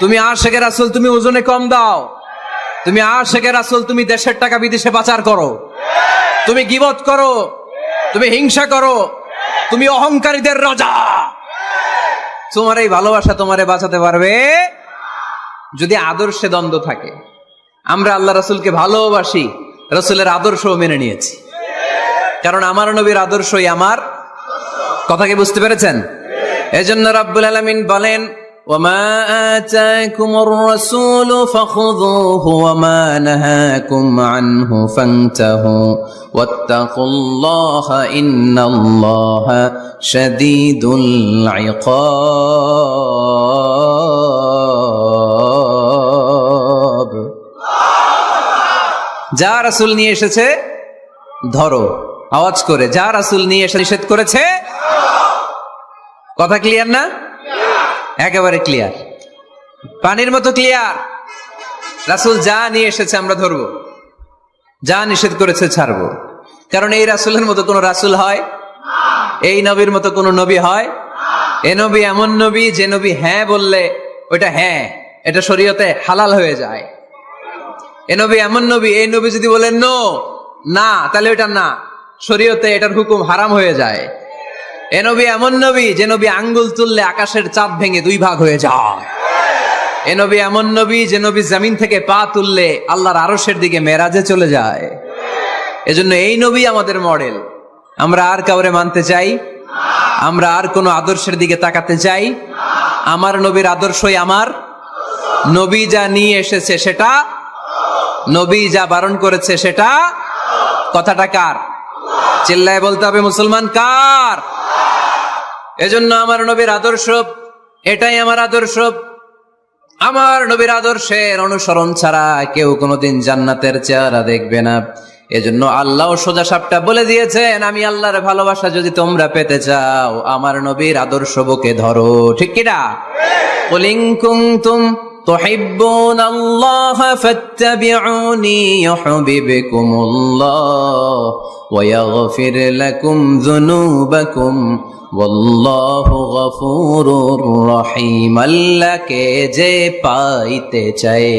তুমি আর শেখে রাসুল, তুমি ওজনে কম দাও। তুমি আর শেখে রাসুল, তুমি দেশের টাকা বিদেশে পাচার করো। তুমি গিবত করো। তুমি হিংসা করো। তুমি অহংকারীদের রাজা। তোমার এই ভালোবাসা তোমারে বাঁচাতে পারবে যদি আদর্শে দ্বন্দ্ব থাকে। আমরা আল্লাহ রসুলকে ভালোবাসি, রসুলের আদর্শও মেনে নিয়েছি। কারণ আমার নবীর আদর্শই আমার। কথা কি বুঝতে পেরেছেন? এজন্য রাব্বুল আলমিন বলেন وما آتاكم الرسول فخذوه وما نهاكم عنه فانتهوا واتقوا الله إن الله شديد العقاب যা রাসূল নিয়ে এসেছে ধরো আওয়াজ করে যা রাসূল নিয়ে এসে নিষেধ করেছে কথা ক্লিয়ার না একেবারে ক্লিয়ার পানির মতো ক্লিয়ার রাসূল যা নিয়ে এসেছে আমরা ধরবো। যা নিষেধ করেছে ছাড়বো। কারণ এই রাসুলের মতো কোনো রাসূল হয়? এই নবীর মতো কোনো নবী হয়? এ নবী এমন নবী যে নবী হ্যাঁ বললে ওইটা হ্যাঁ এটা শরীয়তে হালাল হয়ে যায়। এ নবী এমন নবী, এই নবী যদি বলেন নো না, তাহলে ওইটা না। শরীয়তে এটার হুকুম হারাম হয়ে যায়। এ নবী, এমন নবী যে নবী আঙ্গুল তুললে আকাশের চাঁদ ভেঙে দুই ভাগ হয়ে যায়। এ নবী, এমন নবী যে নবী জমিন থেকে পা তুললে আল্লাহর আরশের দিকে মেরাজে চলে যায়। এজন্য এই নবী আমাদের মডেল। আমরা আর কাউরে মানতে চাই? আমরা আর কোনো আদর্শের দিকে তাকাতে চাই? আমার নবীর আদর্শই আমার? নবী যা নিয়ে এসেছে সেটা? নবী যা বারণ করেছে সেটা? কথাটা কার? চিল্লায় বলতে হবে মুসলমান কার? এজন্য আমার নবীর আদর্শ এটাই আমার আদর্শ। আমার নবীর আদর্শের অনুসরণ ছাড়া কেউ কোনোদিন জান্নাতের চেহারা দেখবে না। এজন্য আল্লাহ সোজা সাপটা বলে দিয়েছেন আমি আল্লাহর ভালোবাসা যদি তোমরা পেতে চাও আমার নবীর আদর্শ বুকে ধরো। ঠিক কিনা কলিং কুং তুম تحبون الله فاتبعوني يحببكم الله ويغفر لكم ذنوبكم والله غفور رحيم আল্লাহকে যে পাইতে চাই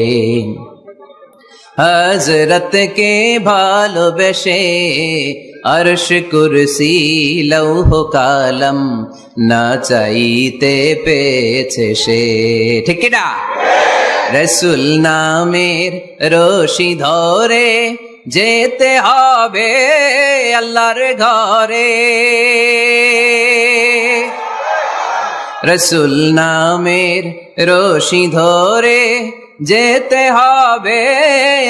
হজরতকে ভালোবেসে অর্শ কুরসি লৌহ কালম না চাইতে পেয়েছে সে। ঠিক কিনা রসুল নামের রশি ধরে যেতে হবে আল্লাহর ঘরে। রসুল নামের রশি ধরে যেতে হবে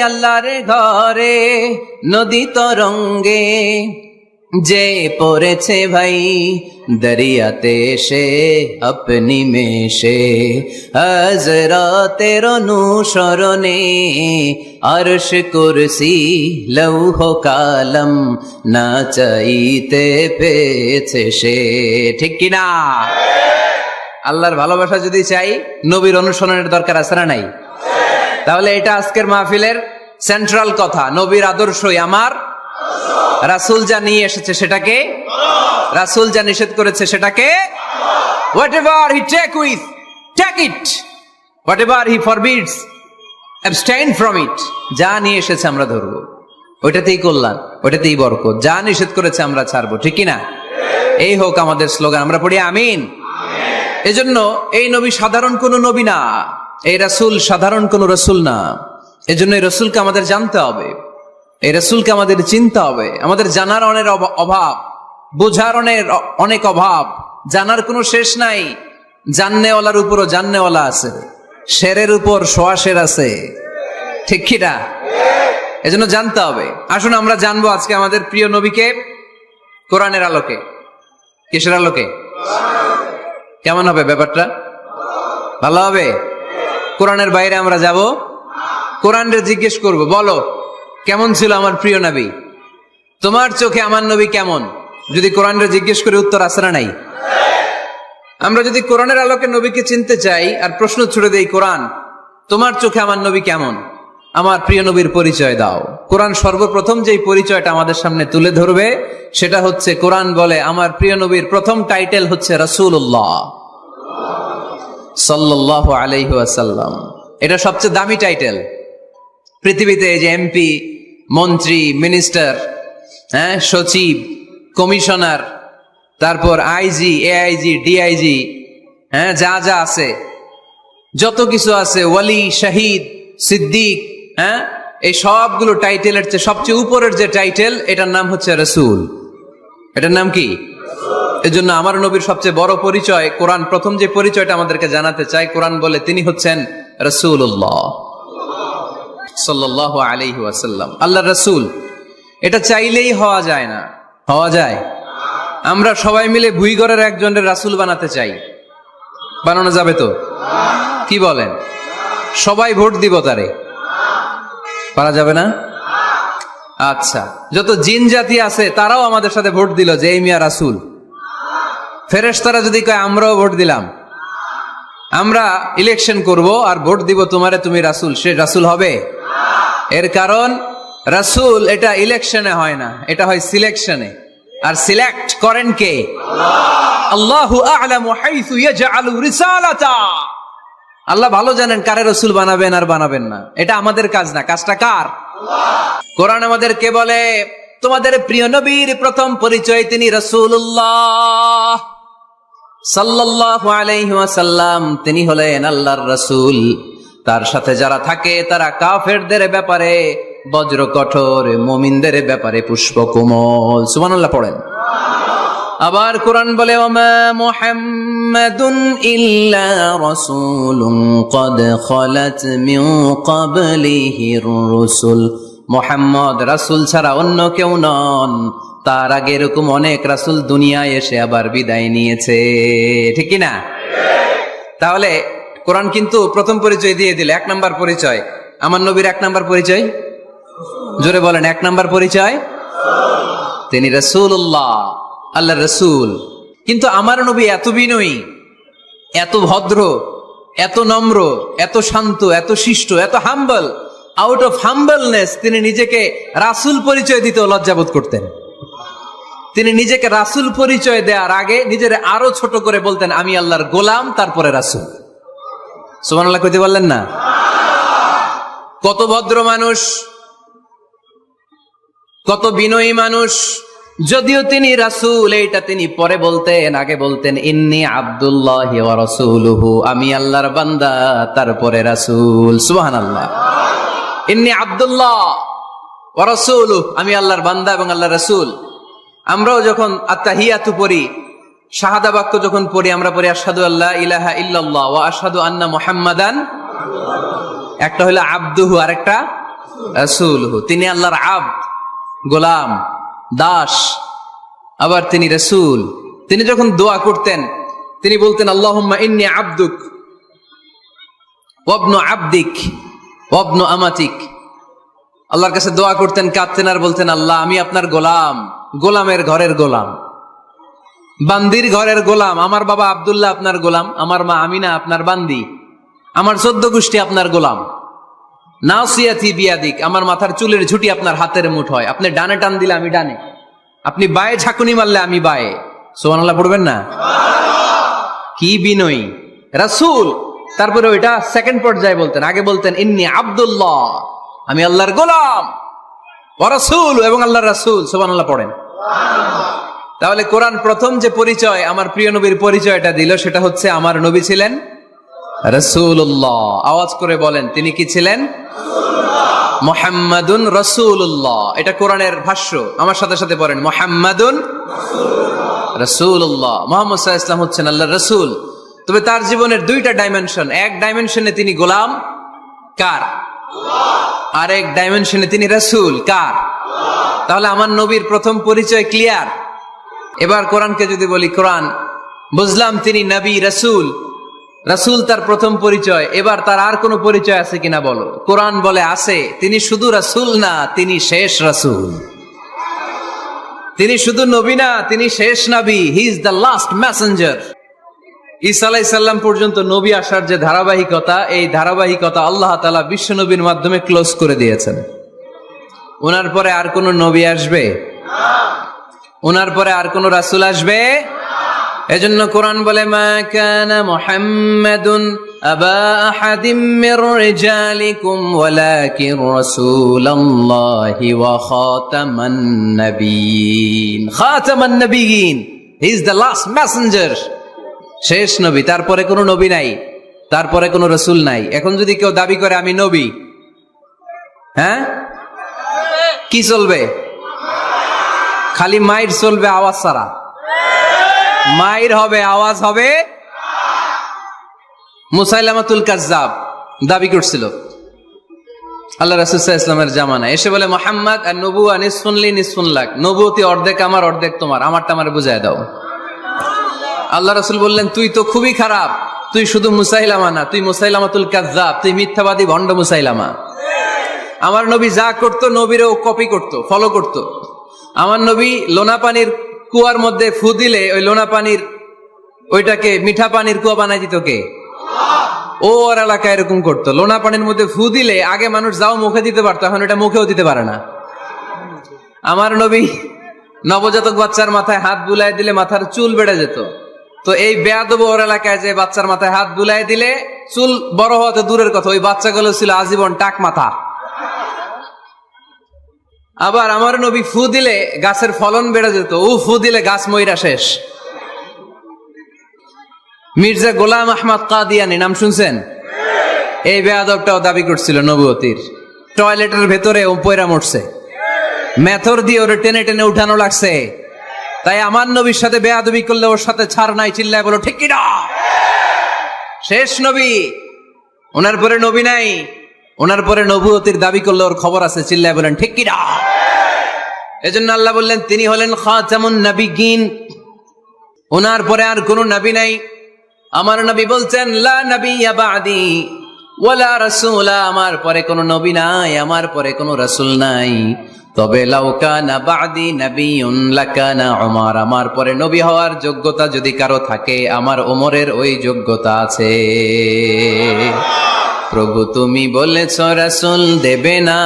আল্লাহর ঘরে নদী তরঙ্গে। যে পড়েছে ভাই দরিয়াতে সে আপনি মেশে। হজরতের অনুসরণে আরশ কুরসি লৌহ কালম না চাইতে পেয়েছে সে। ঠিক কিনা আল্লাহর ভালোবাসা যদি চাই, নবীর অনুসরণের দরকার আছে না নাই? তাহলে এটা আজকের মাহফিলের সেন্ট্রাল কথা। নবীর আদর্শই আমার। রাসুল যা নিয়ে এসেছে সেটাকে রাসুল যা নিষেধ করেছে সেটাকে হি ইট হি ফ্রম ইট যা নিয়ে এসেছে আমরা যা নিষেধ করেছে আমরা ছাড়বো এই হোক আমাদের স্লোগান। আমরা পড়ি আমিন। এজন্য এই নবী সাধারণ কোন নবী না। এই রাসুল সাধারণ কোন রসুল না। এজন্য এই রসুলকে আমাদের জানতে হবে। এই রসুলকে আমাদের চিনতে হবে। আমাদের জানার অনেক অভা- অভাব, বোঝার অনেক অনেক অভাব। জানার কোনো শেষ নাই। জাননেওয়ালার উপরও জাননেওয়ালা আছে। শেরের উপর সোয়া শের আছে। ঠিক কিনা এজন্য জানতে হবে। আসুন আমরা জানব আজকে আমাদের প্রিয় নবীকে কোরআনের আলোকে। কিসের আলোকে? কেমন হবে ব্যাপারটা? ভালো হবে? কোরআনের বাইরে আমরা যাব? কোরআনরে জিজ্ঞেস করব, বলো, কেমন ছিল আমার প্রিয় নবী? তোমার চোখে আমার নবী কেমন? যদি কোরআনরে জিজ্ঞেস করে উত্তর আসে না নাই? আমরা যদি কোরআনের আলোকে নবীকে চিনতে চাই আর প্রশ্ন ছুড়ে দেই, কোরআন, তোমার চোখে আমার নবী কেমন? আমার প্রিয় নবীর পরিচয় দাও। কোরআন সর্বপ্রথম যেই পরিচয়টা আমাদের সামনে তুলে ধরবে, সেটা হচ্ছে, কোরআন বলে, আমার প্রিয় নবীর প্রথম টাইটেল হচ্ছে রাসূলুল্লাহ। সাল্লাহ আলাইহি ওয়াসাল্লাম। এটা সবচেয়ে দামি টাইটেল। পৃথিবীতে যে এমপি, মন্ত্রী, মিনিস্টার হ্যাঁ সচিব, কমিশনার, তারপর আইজি এআইজি ডিআইজি হ্যাঁ যা যা আছে, যত কিছু আছে, ওয়ালি, শাহিদ, সিদ্দিক হ্যাঁ এই সবগুলো টাইটেলের চেয়ে সবচেয়ে উপরের যে টাইটেল, এটার নাম হচ্ছে রসুল। এটার নাম কি? এজন্য আমার নবীর সবচেয়ে বড় পরিচয়, কোরআন প্রথম যে পরিচয়টা আমাদেরকে জানাতে চায় কোরআন বলে তিনি হচ্ছেন রসুল্লাহ সাল্লাহ আলাইহি ওয়াসাল্লাম। আল্লাহ রসুল। এটা চাইলেই হওয়া যায় না। হওয়া যায়। আমরা সবাই মিলে ভুইগড়ের একজনের রাসুল বানাতে চাই। বানানো যাবে তো? কি বলেন? সবাই ভোট দিব তারে। পারা যাবে না? আচ্ছা। যত জিন জাতি আছে, তারাও আমাদের সাথে ভোট দিল যে এই মিয়া রাসুল। ফেরেস তারা যদি কয়, আমরাও ভোট দিলাম। আমরা ইলেকশন করব আর ভোট দিব তোমারে, তুমি রাসুল। সে রাসুল হবে? এর কারণ, রাসুল এটা ইলেকশনে হয় না, এটা হয় সিলেকশনে আর সিলেক্ট করেন কে? আল্লাহ ভালো জানেন কারে রসুল বানাবেন আর বানাবেন না। এটা আমাদের কাজ না। কাজটা কার? কোরআন আমাদের কে বলে, তোমাদের প্রিয় নবীর প্রথম পরিচয় তিনি রসুল্লাহ সাল্লাল্লাহু আলাইহি ওয়াসাল্লাম, তিনি হলেন আল্লাহর রসুল। তার সাথে যারা থাকে, তারা কাফেরদের ব্যাপারে, বজ্র কঠোর, মুমিনদের ব্যাপারে পুষ্প কোমল সুবহানাল্লাহ পড়েন। আবার কোরআন বলে, ওমা মুহাম্মাদুন ইল্লা রাসূলুন কদ খালাত মিন ক্বাবলিহির রুসুল। মুহাম্মদ রাসূল ছাড়া অন্য কেউ নন। তার আগে এরকম অনেক রাসূল দুনিয়ায় এসে আবার বিদায় নিয়েছে। ঠিক না তাহলে কোরআন কিন্তু প্রথম পরিচয় দিয়ে দিল, এক নাম্বার পরিচয়। আমার নবীর এক নাম্বার পরিচয়? জোরে বলেন, এক নাম্বার পরিচয়? তিনি রসুল্লাহ আল্লাহ রসুল। কিন্তু আমার নবী এত বিনয়ী, এত ভদ্র, এত নম্র, এত শান্ত, এত শিষ্ট, এত হাম্বল আউট অফ হাম্বলনেস তিনি নিজেকে রাসুল পরিচয় দিতে লজ্জাবোধ করতেন। তিনি নিজেকে রাসুল পরিচয় দেওয়ার আগে নিজের আরও ছোট করে বলতেন, আমি আল্লাহর গোলাম, তারপরে রাসুল। সুমান আল্লাহ কইতে বললেন না? কত ভদ্র মানুষ, কত বিনয়ী মানুষ, যদিও তিনি রাসূল, এইটা তিনি পরে বলতেন, আগে বলতেন, ইন্নি আব্দুল্লাহ রাসূলুহু, আমি আল্লাহর বান্দা, তারপরে রাসূল। সুবহানাল্লাহ। ইন্নি আব্দুল্লাহ রসুল আমি আল্লাহর বান্দা এবং আল্লাহ রাসূল। আমরাও যখন আত্তাহিয়াতু পড়ি, শাহাদা বাক্য যখন পড়ি, আমরা পড়ি আসাদু আল্লাহ ইলাহা ইল্লাল্লাহ ওয়া আসাদু আন্না মুহাম্মাদান একটা হলো আব্দুহু, আরেকটা রাসূলুহু। তিনি আল্লাহর আব্দ, গোলাম, দাস, আবার তিনি রসুল। তিনি যখন দোয়া করতেন, তিনি বলতেন, আল্লাহুম্মা ইন্নি আব্দুক ওয়াবনু আব্দিক ওয়াবনু আমাতিক। আল্লাহর কাছে দোয়া করতেন, কাঁদতেন আর বলতেন, আল্লাহ, আমি আপনার গোলাম। গোলামের ঘরের গোলাম। বান্দির ঘরের গোলাম। আমার বাবা আবদুল্লাহ আপনার গোলাম। আমার মা আমিনা আপনার বান্দি। আমার চোদ্দ গোষ্ঠী আপনার গোলাম। নাসিয়াতি বিয়াদিক। আমার মাথার চুলের ঝুটি আপনার হাতের মুঠ হয় আপনি ডানে টান দিলে আমি ডানে। আপনি বায়ে ঝাঁকুনি মারলে আমি বায়ে। সোহানাল্লাহ পড়বেন না? কি বিনয়ী। রাসুল! তারপরে ওইটা সেকেন্ড পর্যায়ে বলতেন। আগে বলতেন, ইন্নি আব্দুল্লাহ। আমি আল্লাহর গোলাম। ও এবং আল্লাহ রাসূল সুবহানাল্লাহ পড়েন। তাহলে কোরআন প্রথম যে পরিচয় আমার প্রিয় নবীর পরিচয়টা দিল সেটা হচ্ছে আমার নবী ছিলেন রসুল্লাহ আওয়াজ করে বলেন তিনি কি ছিলেন? মোহাম্মদুন রসুল্লাহ এটা কোরআনের ভাষ্য। আমার সাথে সাথে পড়েন মোহাম্মদুন রসুল্লাহ মোহাম্মদ সাহা ইসলাম হচ্ছেন আল্লাহ রসুল। তবে তার জীবনের দুইটা ডাইমেনশন এক ডাইমেনশনে তিনি গোলাম কার? আর এক ডাইমেনশনে তিনি রসুল, কার? তাহলে আমার নবীর প্রথম পরিচয় ক্লিয়ার এবার কোরআনকে যদি বলি, কোরআন, বুঝলাম তিনি নবী, রসুল। রাসূল তার প্রথম পরিচয়, এবার তার আর কোনো পরিচয় আছে কিনা বলো? কোরআন বলে আছে, তিনি শুধু রাসূল না, তিনি শেষ রাসূল। তিনি শুধু নবী না, তিনি শেষ নবী he is the last messenger ঈসা পর্যন্ত নবী আসার যে ধারাবাহিকতা, এই ধারাবাহিকতা আল্লাহ তালা বিশ্ব নবীর মাধ্যমে ক্লোজ করে দিয়েছেন। ওনার পরে আর কোন নবী আসবে? ওনার পরে আর কোন রাসূল আসবে? এজন্য কোরআন বলে, মা আবা দ্য লাস্ট মেসেঞ্জার শেষ নবী, তারপরে কোনো নবী নাই, তারপরে কোনো রসুল নাই। এখন যদি কেউ দাবি করে, আমি নবী হ্যাঁ? কি চলবে? খালি মায়ের চলবে আওয়াজ ছাড়া। মাইর হবে, আওয়াজ হবে মুসাইলামাতুল কাজ্জাব, দাবি করছিল। আল্লাহ রাসুসাহ ইসলামের জামানা এসে বলে, মোহাম্মদ, আর নবু নিসফুনলি নিসফুন লাখ। নবুতি অর্ধেক আমার, অর্ধেক তোমার। আমারটা আমার বুঝায় দাও। আল্লাহ রসুল বললেন, তুই তো খুবই খারাপ। তুই শুধু মুসাইলামা না, তুই মুসাইলামাতুল কাজ্জাব, তুই মিথ্যাবাদী ভণ্ড মুসাইলামা। আমার নবী যা করতো, নবীরও কপি করত ফলো করত। আমার নবী লোনা পানির কুয়ার মধ্যে ফু দিলে ওই লোনা পানির, ওইটাকে মিঠা পানির কুয়া বানাই দিত কে? ও ওর এলাকায় এরকম করতো। লোনা পানির মধ্যে ফু দিলে আগে মানুষ যাও মুখে দিতে পারতো, এখন এটা মুখেও দিতে পারে না। আমার নবী নবজাতক বাচ্চার মাথায় হাত বুলাই দিলে মাথার চুল বেড়ে যেত। তো এই বেয়াদব ওর এলাকায় যে বাচ্চার মাথায় হাত বুলাই দিলে, চুল বড় হওয়াতে দূরের কথা, ওই বাচ্চাগুলো ছিল আজীবন টাক মাথা। আবার আমার নবী ফু দিলে গাছের ফলন বেড়ে যেত, ও ফু দিলে গাছ ময়রা শেষ। মির্জা গোলাম আহমদ কাদিয়ানি, নাম শুনছেন? এই বেয়াদবটাও দাবি করছিল নবুয়তির। টয়লেটের ভেতরে ও পয়রা মরছে। মেথর দিয়ে ওরে টেনে টেনে উঠানো লাগছে। তাই আমার নবীর সাথে বেয়াদবি করলে ওর সাথে ছাড় নাই, চিল্লায় বলো, ঠিক কিনা? শেষ নবী। ওনার পরে নবী নাই, ওনার পরে নবুয়তির দাবি করলে ওর খবর আছে, চিল্লায় বলেন, ঠিক কিনা? এজন্য আল্লাহ বললেন, তিনি হলেন খাতামুন নবিগিন। ওনার পরে আর কোনো নবী নাই। আমার নবী বলছেন, লা নবী বাদি, ওয়ালা রাসূলা। আমার পরে কোনো নবী নাই, আমার পরে কোনো রাসূল নাই। তবে লাউকানা বাদি নবিয়ুন, লাকানা উমর। আমার পরে নবী হওয়ার যোগ্যতা যদি কারও থাকে, আমার ওমরের ওই যোগ্যতা আছে। প্রভু তুমি বলেছ, রাসূল দেবে না।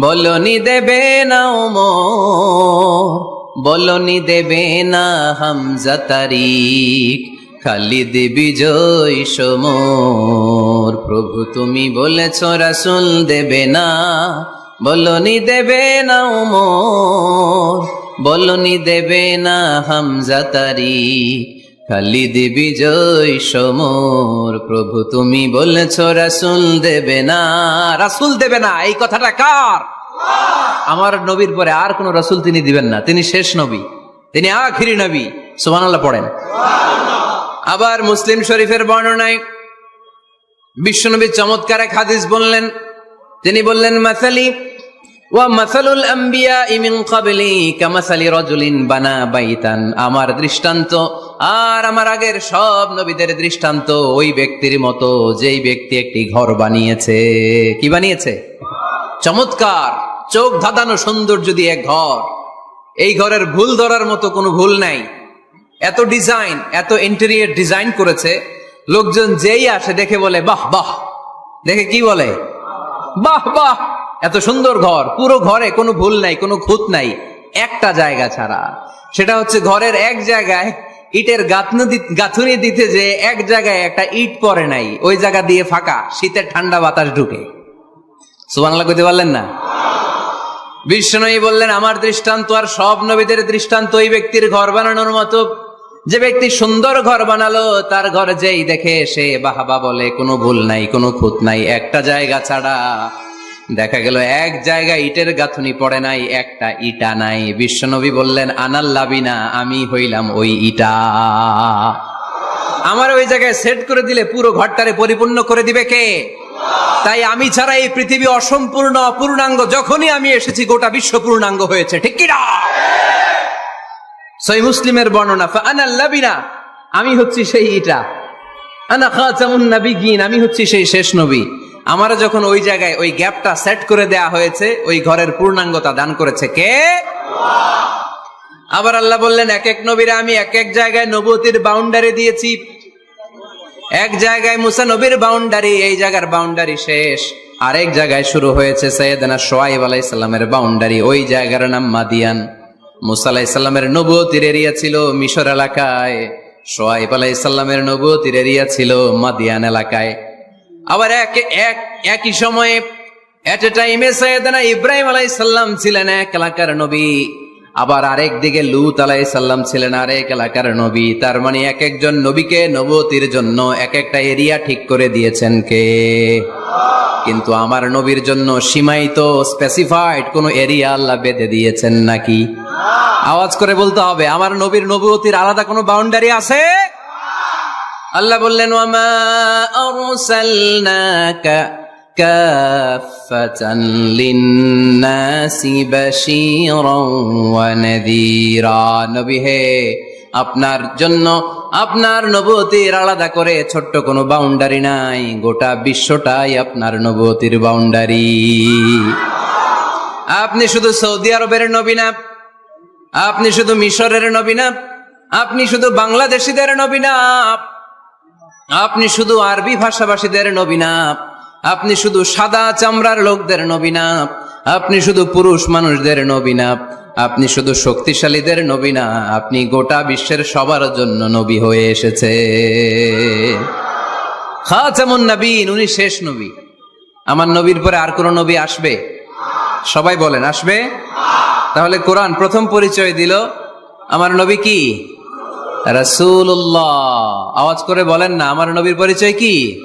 বলনি দেবে না ওমর, বলনি দেবে না হামজা তারিক, খালিদ বিজয় সমর। প্রভু তুমি বলেছ, রাসুল দেবে না। বলনি দেবে না ওমর, বলনি দেবে না হামজা খালি খালিদ জয় সমর। প্রভু তুমি বলেছ রাসুল দেবে না। রাসুল দেবে না, এই কথাটা কার? আমার নবীর পরে আর কোন রসুল তিনি দিবেন না। তিনি শেষ নবী, তিনি আখিরি নবী। সুবহানাল্লাহ পড়েন। আবার মুসলিম শরীফের বর্ণনায় বিশ্বনবী চমৎকার এক হাদিস বললেন তিনি বললেন, মাসালি আমার দৃষ্টান্ত আর আমার আগের সব নবীদের দৃষ্টান্ত ওই ব্যক্তির মতো, যেই ব্যক্তি একটি ঘর বানিয়েছে। কি বানিয়েছে? চমৎকার! চোখ ধাঁধানো সৌন্দর্য দিয়ে এক ঘর, এই ঘরের ভুল ধরার মতো কোনো ভুল নাই। এত ডিজাইন, এত ইন্টেরিয়ার ডিজাইন করেছে, লোকজন যেই আসে দেখে বলে, বাহ বাহ। দেখে কি বলে? বাহ বাহ। এত সুন্দর ঘর। পুরো ঘরে কোনো ভুল নাই, কোনো খুঁত নাই, একটা জায়গা ছাড়া। সেটা হচ্ছে ঘরের এক জায়গায় ইটের গাঁথনি দিতে যে এক জায়গায় একটা ইট পরে নাই, ওই জায়গা দিয়ে ফাঁকা, শীতের ঠান্ডা বাতাস ঢুকে। সুবাংলা করতে পারলেন না? বিশ্বনয়ী বললেন, আমার দৃষ্টান্ত আর সব নবীদের দৃষ্টান্ত, ওই ব্যক্তির ঘর বানানোর মতো যে ব্যক্তি সুন্দর ঘর বানালো, তার ঘর যেই দেখে সে বাহাবা বলে, কোনো ভুল নাই, কোনো খুঁত নাই, একটা জায়গা ছাড়া। দেখা গেল এক জায়গায় ইটের গাঁথুনি পড়ে নাই, একটা ইটা নাই। বিশ্বনবী বললেন আনাল্লাবিনা আমি হইলাম ওই ইটা। আমার ওই জায়গায় সেট করে দিলে পুরো ঘরটারে পরিপূর্ণ করে দিবে কে? তাই আমি ছাড়া এই পৃথিবী অসম্পূর্ণ, অপূর্ণাঙ্গ, যখনই আমি এসেছি, গোটা বিশ্ব পূর্ণাঙ্গ হয়েছে। ঠিক কিনা? সই মুসলিমের বর্ণনা আনাল্লাবিনা আমি হচ্ছি সেই ইটা। আনা খাতামুন নাবিগিন আমি হচ্ছি সেই শেষ নবী। আমারও যখন ওই জায়গায় ওই গ্যাপটা সেট করে দেয়া হয়েছে, ওই ঘরের পূর্ণাঙ্গতা দান করেছে কে? আবার আল্লাহ বললেন এক এক নবীরা আমি এক এক জায়গায় নবতির বাউন্ডারি দিয়েছি। এক জায়গায় মুসা নবীর বাউন্ডারি এই জায়গার বাউন্ডারি শেষ। আরেক জায়গায় শুরু হয়েছে সৈয়দনা সোয়াইব আলাইসাল্লামের বাউন্ডারি ওই জায়গার নাম মাদিয়ান। মুসা আলাইসাল্লামের নবতির ছিল মিশর এলাকায় সোয়াইব আলাইসাল্লামের নবতির এরিয়া ছিল মাদিয়ান এলাকায়। আবার এক এক, একই সময়ে এট এ টাইমে সৈয়দনা ইব্রাহিম আলাইসাল্লাম ছিলেন এক এলাকার নবী। আবার আরেক দিকে লুত আলাই সাল্লাম ছিলেন আরেক এলাকার নবী। তার মানে এক একজন নবীকে নবতির জন্য এক একটা এরিয়া ঠিক করে দিয়েছেন কে? কিন্তু আমার নবীর জন্য সীমায়িত স্পেসিফাইড কোন এরিয়া আল্লাহ বেঁধে দিয়েছেন নাকি? আওয়াজ করে বলতে হবে, আমার নবীর নবতির আলাদা কোনো বাউন্ডারি আছে? আল্লাহ বললেন ওয়ামা كافة للناس بشيرا ونذيرا নবী হে আপনার জন্য আপনার নবতির আলাদা করে ছোট্ট কোনো বাউন্ডারি নাই গোটা বিশ্বটাই আপনার নবতির বাউন্ডারি আপনি শুধু সৌদি আরবের নবী না আপনি শুধু মিশরের নবী না আপনি শুধু বাংলাদেশিদের নবী না আপনি শুধু আরবি ভাষাভাষীদের নবী না আপনি শুধু সাদা চামড়ার লোকদের নবী না আপনি শুধু পুরুষ মানুষদের নবী না আপনি শুধু শক্তিশালীদের নবী না আপনি গোটা বিশ্বের সবার জন্য নবী হয়ে এসেছে। খাচামুন নবীন, উনি শেষ নবী। আমার নবীর পরে আর কোন নবী আসবে? সবাই বলেন, আসবে? তাহলে কোরআন প্রথম পরিচয় দিল। আমার নবী কি? রাসূলুল্লাহ। আওয়াজ করে বলেন না, আমার নবীর পরিচয় কি?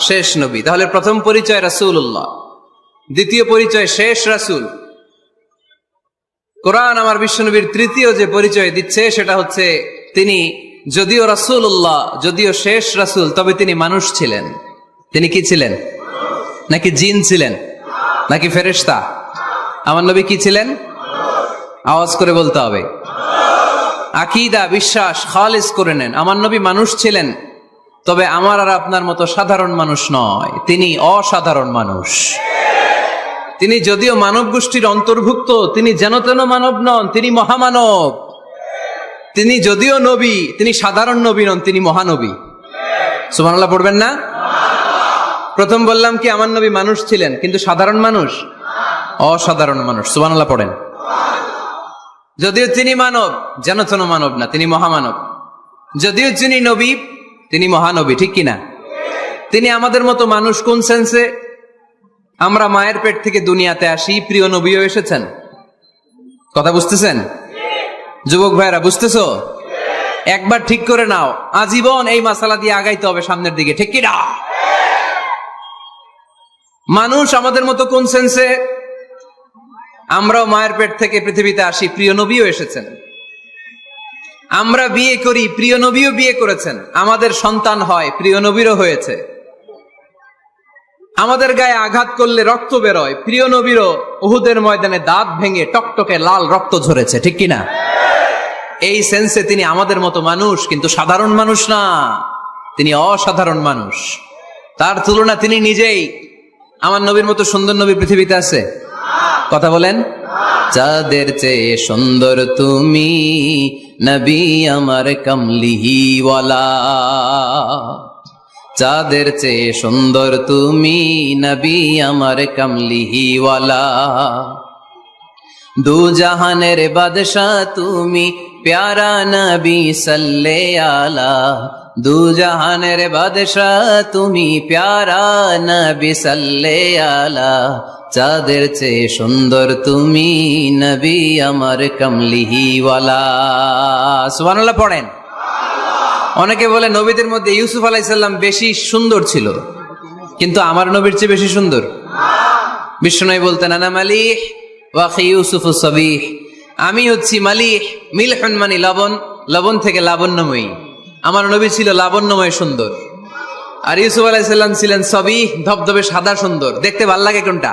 শেষ নবী। তাহলে প্রথম পরিচয় রাসূলুল্লাহ। দ্বিতীয় পরিচয় শেষ রাসূল। কোরআন আমার বিশ্বনবীর তৃতীয় যে পরিচয় দিচ্ছে, সেটা হচ্ছে তিনি যদিও রাসূলুল্লাহ, যদিও শেষ রাসূল, তবে তিনি মানুষ ছিলেন। তিনি কি ছিলেন? নাকি জিন ছিলেন? নাকি ফেরেশতা? আমার নবী কি ছিলেন? আওয়াজ করে বলতে হবে। আকিদা, বিশ্বাস, খালিস করে নেন। আমার নবী মানুষ ছিলেন। তবে আমার আর আপনার মতো সাধারণ মানুষ নয়। তিনি অসাধারণ মানুষ। তিনি যদিও মানব গোষ্ঠীর অন্তর্ভুক্ত, তিনি যেন তেন মানব নন, তিনি মহামানব। তিনি যদিও নবী, তিনি সাধারণ নবী নন, তিনি মহানবী। সুমানাল্লাহ পড়বেন না? প্রথম বললাম কি, আমার নবী মানুষ ছিলেন, কিন্তু সাধারণ মানুষ? অসাধারণ মানুষ। সুমানাল্লাহ পড়েন। যদিও তিনি মানব, যেন তেন মানব না, তিনি মহামানব। যদিও তিনি নবী তিনি মহানবী, ঠিক কিনা? তিনি আমাদের মতো মানুষ কোন সেন্সে আমরা মায়ের পেট থেকে দুনিয়াতে আসি, প্রিয় নবীও এসেছেন। কথা বুঝতেছেন? যুবক ভাইরা বুঝতেছো? একবার ঠিক করে নাও, আজীবন এই মাসালা দিয়ে আগাইতে হবে সামনের দিকে, ঠিক কিনা? মানুষ আমাদের মতো কোন সেন্সে আমরাও মায়ের পেট থেকে পৃথিবীতে আসি, প্রিয় নবীও এসেছেন। আমরা বিয়ে করি, প্রিয় নবীও বিয়ে করেছেন। আমাদের সন্তান হয়, প্রিয় নবীরও হয়েছে। আমাদের গায়ে আঘাত করলে রক্ত বেরোয়। প্রিয় নবীরও উহুদের ময়দানে দাঁত ভেঙে টকটকে লাল রক্ত ঝরেছে, ঠিক কিনা? এই সেন্সে তিনি আমাদের মতো মানুষ, কিন্তু সাধারণ মানুষ না। তিনি অসাধারণ মানুষ। তার তুলনা তিনি নিজেই। আমার নবীর মতো সুন্দর নবী পৃথিবীতে আছে? কথা বলেন। চাঁদের চেয়ে সুন্দর তুমি নবী আমার কমলিহিওয়ালা চাঁদের চেয়ে সুন্দর তুমি নবী আমার কমলিহিওয়ালা দু জাহানের বাদশাহ তুমি প্যারা নবী সাল্লে আলা দু জাহানের বাদশাহ তুমি প্যারা নবী সাল্লে আলা চাঁদের চেয়ে সুন্দর তুমি নবী আমার কমলিহিওয়ালা। সুবহানাল্লাহ পড়েন। অনেকে বলে নবীদের মধ্যে ইউসুফ আলাইসাল্লাম বেশি সুন্দর ছিল, কিন্তু আমার নবীর চেয়ে বেশি সুন্দর। বিষ্ণু বলতেন, আনা মালিহ ওয়াকি ইউসুফ সবিহ। আমি হচ্ছি মালিহ, মিলহন মানি লবণ লবণ থেকে লাবণ্যময়ী। আমার নবী ছিল লাবণ্যময় সুন্দর। আর ইউসুফ আলাইসাল্লাম ছিলেন সবিহ, ধবধবে সাদা সুন্দর। দেখতে ভালো লাগে কোনটা?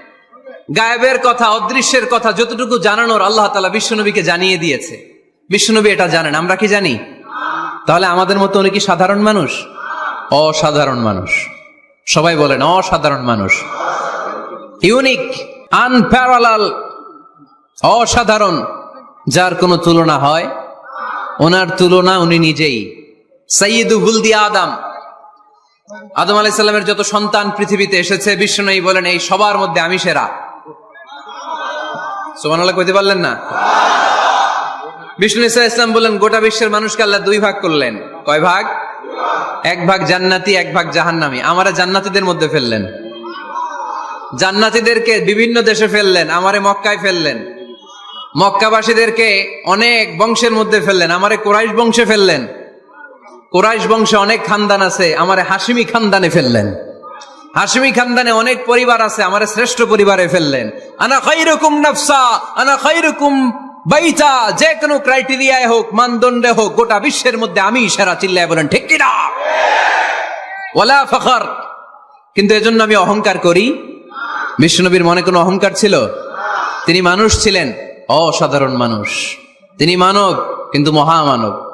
গায়েবের কথা, অদৃশ্যের কথা যতটুকু জানানোর আল্লাহ তালা বিশ্বনবীকে জানিয়ে দিয়েছে। বিশ্বনবী এটা জানেন, আমরা কি জানি? তাহলে আমাদের মতো উনি কি সাধারণ মানুষ? অসাধারণ মানুষ। সবাই বলেন, অসাধারণ মানুষ। ইউনিক, আনপ্যারালাল, অসাধারণ। যার কোনো তুলনা হয়, ওনার তুলনা উনি নিজেই। সৈয়দু বুলদি আদম। আদম আলাইসাল্লামের যত সন্তান পৃথিবীতে এসেছে বিষ্ণু বলেন, এই সবার মধ্যে আমি সেরা। সোমানাল্লাহ কইতে পারলেন না? বিষ্ণু ইসা ইসলাম বললেন, গোটা বিশ্বের মানুষকে আল্লাহ দুই ভাগ করলেন। কয় ভাগ? এক ভাগ জান্নাতি, এক ভাগ জাহান্নামি। আমারা জান্নাতিদের মধ্যে ফেললেন। জান্নাতিদেরকে বিভিন্ন দেশে ফেললেন, আমারে মক্কায় ফেললেন। মক্কাবাসীদেরকে অনেক বংশের মধ্যে ফেললেন, আমারে কোরাইশ বংশে ফেললেন। কোরাইশ বংশে অনেক খানদান আছে, আমারে হাসিমি খানদানে ফেললেন। হাসিমি খানদানে অনেক পরিবার আছে, আমারে শ্রেষ্ঠ পরিবারে ফেললেন। আনা খৈরকুম নফসা, আনা খৈরকুম বাইতা, যে কোনো ক্রাইটেরিয়ায় হোক, মানদণ্ডে হোক, গোটা বিশ্বের মধ্যে আমি সেরা, চিল্লায় বলেন, ঠিক কিনা? ওলা ফখর। কিন্তু এজন্য আমি অহংকার করি। বিষ্ণুনবীর মনে কোনো অহংকার ছিল? তিনি মানুষ ছিলেন, অসাধারণ মানুষ। তিনি মানব, কিন্তু মহামানব।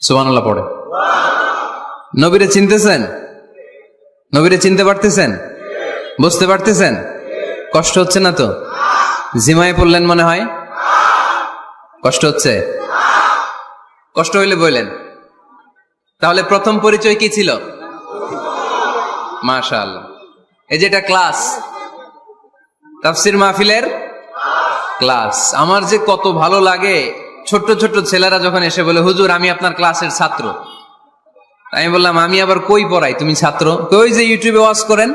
সুবহানাল্লাহ পড়ে। নবীরে চিনতেছেন? নবীরে চিনতে পারতেছেন? বুঝতে পারতেছেন? কষ্ট হচ্ছে না তো? জিমায় পড়লেন মনে হয়? কষ্ট হচ্ছে? কষ্ট হইলে বললেন তাহলে প্রথম পরিচয় কি ছিল? মাশা আল্লাহ এই যেটা ক্লাস, তাফসির মাহফিলের ক্লাস। আমার যে কত ভালো লাগে, ছোট্ট ছোট্ট ছেলেরা যখন এসে বলে, হুজুর, আমি আপনার ক্লাসের ছাত্র। আমি বললাম, আমি আবার কই পড়াই? তুমি ছাত্র? কই যে ইউটিউবে ওয়াজ করেন?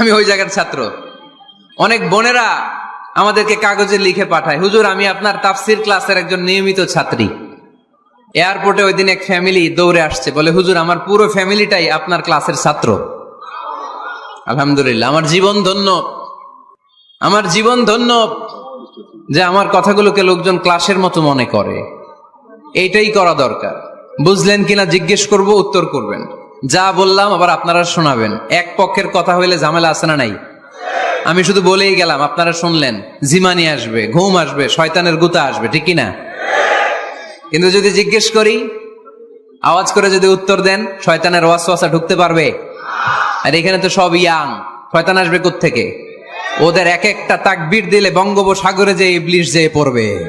আমি ওই জায়গার ছাত্র। অনেক বোনেরা আমাদেরকে কাগজে লিখে পাঠায়। হুজুর, আমি আপনার তাফসির ক্লাসের একজন নিয়মিত ছাত্রী। এয়ারপোর্টে ওই দিন এক ফ্যামিলি দৌড়ে আসছে। বলে, হুজুর, আমার পুরো ফ্যামিলিটাই আপনার ক্লাসের ছাত্র। আলহামদুলিল্লাহ, আমার জীবন ধন্য। আমার জীবন ধন্য যে আমার কথাগুলোকে লোকজন ক্লাসের মতো মনে করে। এইটাই করা দরকার। বুঝলেন কিনা জিজ্ঞেস করব, উত্তর করবেন। যা বললাম আবার আপনারা শোনাবেন। এক পক্ষের কথা হইলে ঝামেলা আছে না নাই? আমি শুধু বলেই গেলাম, আপনারা শুনলেন। জিমানি আসবে, ঘুম আসবে, শয়তানের গুতা আসবে, ঠিক না কিন্তু যদি জিজ্ঞেস করি, আওয়াজ করে যদি উত্তর দেন, শয়তানের ওয়াসওয়াসা ঢুকতে পারবে? আর এখানে তো সব ইয়াং। শয়তান আসবে থেকে ওদের এক একটা তাকবীর দিলে বঙ্গোপসাগরে যে ইবলিশ যেয়ে পড়বে।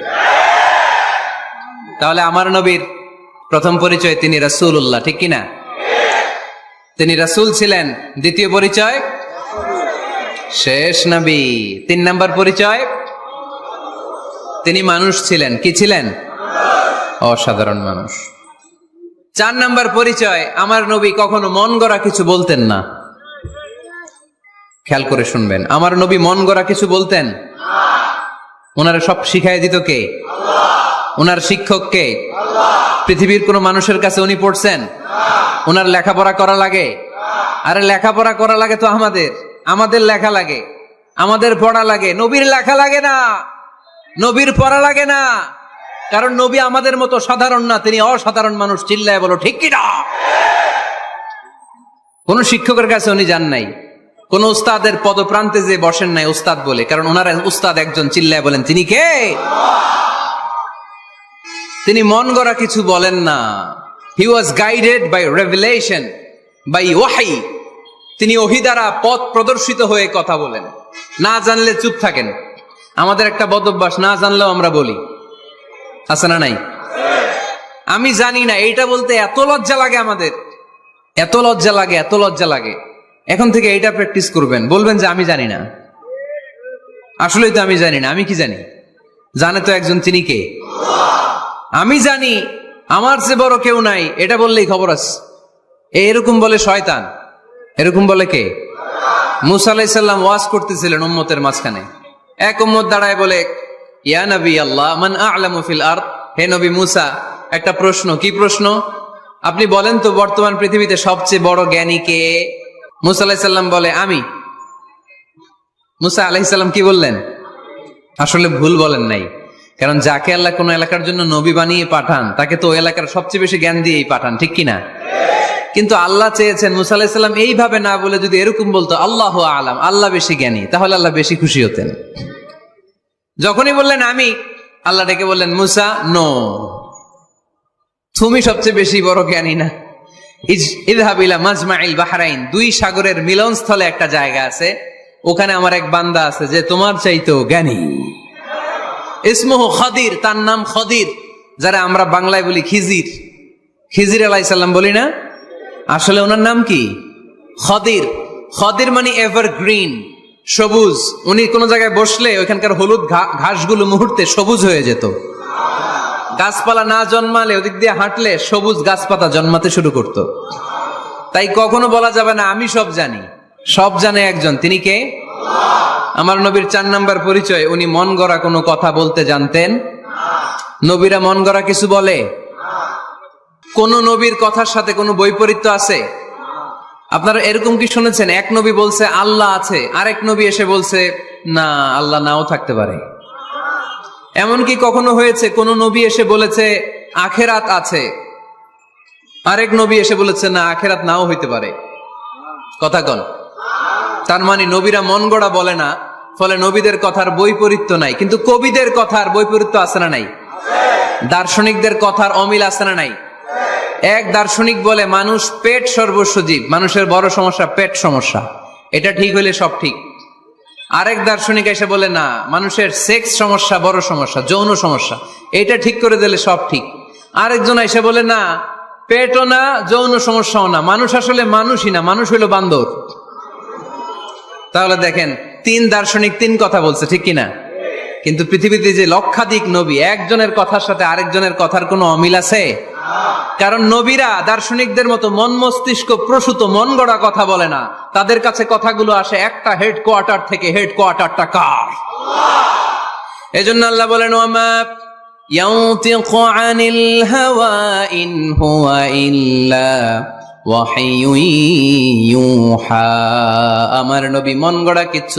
তাহলে আমার নবীর প্রথম পরিচয় তিনি রাসুল উল্লাহ ঠিক কিনা? তিনি রাসূল ছিলেন। দ্বিতীয় পরিচয়? শেষ নবী। তিন নাম্বার পরিচয়? তিনি মানুষ ছিলেন। কি ছিলেন? অসাধারণ মানুষ। চার নাম্বার পরিচয়, আমার নবী কখনো মন গড়া কিছু বলতেন না। খেয়াল করে শুনবেন, আমার নবী মন গড়া কিছু বলতেন? ওনারা সব শিখাই দিত কে? ওনার শিক্ষক কে? পৃথিবীর কোন মানুষের কাছে উনি পড়ছেন? ওনার লেখাপড়া করা লাগে? আরে লেখাপড়া করা লাগে তো আমাদের। আমাদের লেখা লাগে। আমাদের পড়া লাগে। নবীর লেখা লাগে না। নবীর পড়া লাগে না। কারণ নবী আমাদের মতো সাধারণ না, তিনি অসাধারণ মানুষ। চিল্লায় বলো, ঠিক কিনা? কোন শিক্ষকের কাছে উনি যান নাই। কোন উস্তাদের পদপ্রান্তে যে বসেন নাই উস্তাদ বলে। কারণ ওনার উস্তাদ একজন চিল্লায় বলেন, তিনি কে? তিনি মন গড়া কিছু বলেন না। He was guided by revelation by ওয়াহাই তিনি ওহি দ্বারা পথ প্রদর্শিত হয়ে কথা বলেন। না জানলে চুপ থাকেন। আমাদের একটা বদভ্যাস না জানলেও আমরা বলি। আছে না নাই? আমি জানি না, এইটা বলতে এত লজ্জা লাগে আমাদের। এত লজ্জা লাগে, এত লজ্জা লাগে। এখন থেকে এইটা প্র্যাকটিস করবেন। বলবেন যে আমি জানি না। আসলেই তো আমি জানি না, আমি কি জানি? জানে তো একজন তিনি কে? আমি জানি আমার চেয়ে বড় কেউ নাই, এটা বললেই খবর আছে। এরকম বলে শয়তান, এরকম বলে কে? মুসা আলাইসাল্লাম ওয়াজ করতেছিলেন উম্মতের মাঝখানে। এক উম্মত দাঁড়ায় বলে, ইয়া নবী আল্লাহ, মান আ'লামু আরদ? হে নবী মুসা, একটা প্রশ্ন, কি প্রশ্ন? আপনি বলেন তো, বর্তমান পৃথিবীতে সবচেয়ে বড় জ্ঞানী কে? মুসা আলাইসাল্লাম বলে, আমি। মুসা আলাইসাল্লাম কি বললেন? আসলে ভুল বলেন নাই। কারণ যাকে আল্লাহ কোন এলাকার জন্য নবী বানিয়ে পাঠান, তাকে তো এলাকার সবচেয়ে বেশি জ্ঞান দিয়েই পাঠান, ঠিক কিনা? কিন্তু আল্লাহ চেয়েছেন, মুসা এইভাবে না বলে যদি এরকম বলতো, আল্লাহ আলাম, আল্লাহ বেশি জ্ঞানী তাহলে আল্লাহ বেশি খুশি হতেন। যখনই বললেন, আমি আল্লাহ ডেকে বললেন, মুসা, নো, তুমি সবচেয়ে বেশি বড় জ্ঞানী না। মাজমাইল বাহরাইন, দুই সাগরের মিলনস্থলে একটা জায়গা আছে, ওখানে আমার এক বান্দা আছে যে তোমার চাইতেও জ্ঞানী। ইসমহ খদির, তার নাম খদির, যারা আমরা বাংলায় বলি খিজির। খিজির আলাইসাল্লাম বলি না? আসলে ওনার নাম কি? খদির। খদির মানে এভার গ্রিন সবুজ। উনি কোন জায়গায় বসলে ওইখানকার হলুদ ঘাসগুলো মুহূর্তে সবুজ হয়ে যেত। গাছপালা না জন্মালে ওদিক দিয়ে হাঁটলে সবুজ গাছপাতা জন্মাতে শুরু করত। তাই কখনো বলা যাবে না, আমি সব জানি। সব জানে একজন। তিনি কে? আমার নবীর চার নাম্বার পরিচয়, উনি মন গড়া কোনো কথা বলতে জানতেন? নবীরা মন গড়া কিছু বলে? কোন নবীর কথার সাথে কোনো বৈপরীত্য আছে? আপনারা এরকম কি শুনেছেন? এক নবী বলছে, আল্লাহ আছে। আরেক নবী এসে বলছে, না, আল্লাহ নাও থাকতে পারে। এমনকি কখনো হয়েছে? কোন নবী এসে বলেছে, আখেরাত আছে। আরেক নবী এসে বলেছে, না, আখেরাত নাও হইতে পারে। কথা কন। তার মানে নবীরা মন গড়া বলে না, ফলে নবীদের কথার বৈপরীত্য নাই। কিন্তু কবিদের কথার বৈপরীত্য আছে না নাই? দার্শনিকদের কথার অমিল আছে না নাই? এক দার্শনিক বলে, মানুষ পেট সর্বস্ব জীব, মানুষের বড় সমস্যা পেট সমস্যা। এটা ঠিক হইলে সব ঠিক। আরেক দার্শনিক এসে বলে, না, মানুষের সেক্স সমস্যা, বড় সমস্যা, যৌন সমস্যা, এটা ঠিক করে দিলে সব ঠিক। আরেকজন এসে বলে, না, পেটও না, যৌন সমস্যাও না। মানুষ আসলে মানুষই না, মানুষ হইল বান্দর। তাহলে দেখেন তিন দার্শনিক তিন কথা বলছে ঠিক কিনা কিন্তু পৃথিবীতে যে লক্ষাধিক নবী একজনের কথার সাথে আরেকজনের কথার কোনো অমিল আছে কারণ নবীরা দার্শনিকদের মতো মন মস্তিষ্ক প্রসূত মন গড়া কথা বলে না তাদের কাছে কথাগুলো আসে একটা হেড কোয়ার্টার থেকে হেড কোয়ার্টারটা কার এজন্য আল্লাহ বলেন ওয়ামা ينطق عن الهوى إن هو إلا ওয়াহাই ইউহা। আমার নবী মন গড়া কিছু